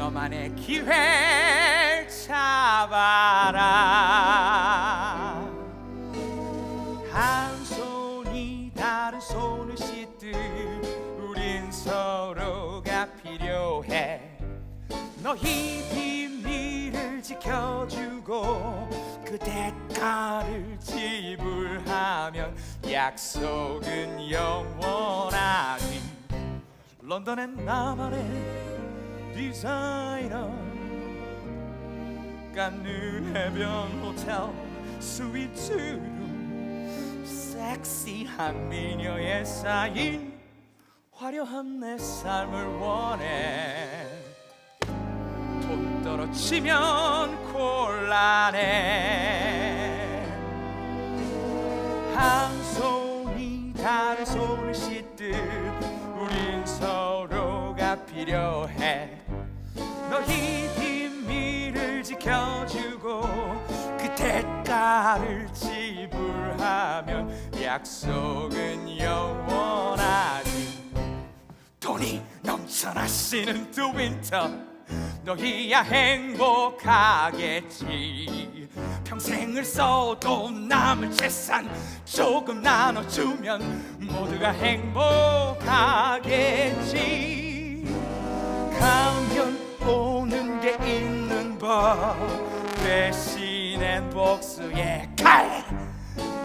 너만의 기회 잡아라. 한 손이 다른 손을 씻듯 우린 서로가 필요해. 너희 비밀을 지켜주고 그 대가를 지불하면 약속은 영원하니. 런던엔 나만의 디자이너. 깐느 해변 호텔 스위트룸. 섹시한 미녀의 사인. 화려한 내 삶을 원해. 돈 떨어지면 곤란해. 한 손이 다른 손을 씻듯 우린 서로가 필요해 너희 비밀을 지켜주고 그 대가를 지불하면 약속은 영원하니. 돈이 넘쳐나시는 두 윈터 너희야 행복하겠지. 평생을 써도 남을 재산 조금 나눠주면 모두가 행복하겠지 대신엔 복수의 칼!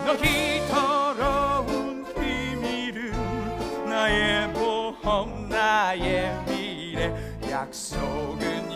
너희 더러운 비밀은 나의 보험 나의 미래. 약속은